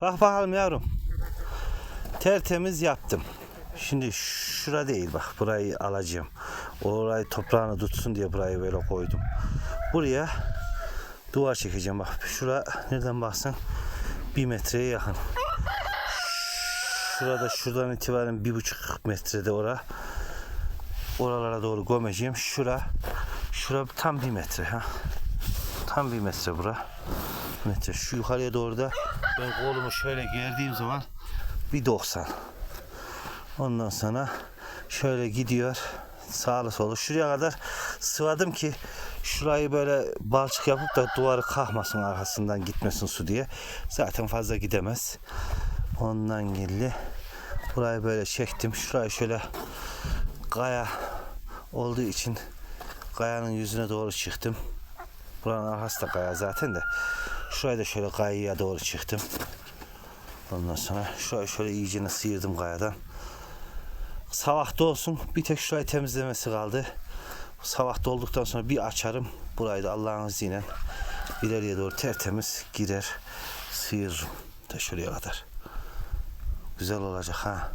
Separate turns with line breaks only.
Bak bakalım yavrum. Tertemiz yaptım. Şimdi şura değil bak burayı alacağım. Orayı toprağını tutsun diye burayı böyle koydum. Buraya duvar çekeceğim bak. Şura nereden baksan bir metreye yakın. Şurada şuradan itibaren bir buçuk metrede ora. Oralara doğru gömeceğim. Şura şura tam bir metre ha. Tam bir metre bura. Metre. Şu yukarıya doğru da ben kolumu şöyle gerdiğim zaman bir 90. Ondan sonra şöyle gidiyor sağlı solu. Şuraya kadar sıvadım ki şurayı böyle balçık yapıp da duvarı kalkmasın arkasından gitmesin su diye. Zaten fazla gidemez. Ondan geldi. Burayı böyle çektim. Şurayı şöyle kaya olduğu için kayanın yüzüne doğru çıktım. Buranın arkası da kaya zaten de. Şurayı da şöyle kayaya doğru çıktım. Ondan sonra şurayı şöyle iyicene sıyırdım kayadan. Savakta olsun. Bir tek şurayı temizlemesi kaldı. Savakta olduktan sonra bir açarım. Burayı da Allah'ın izniyle ileriye doğru tertemiz girer. Sıyırırım. Da şuraya kadar. Güzel olacak ha.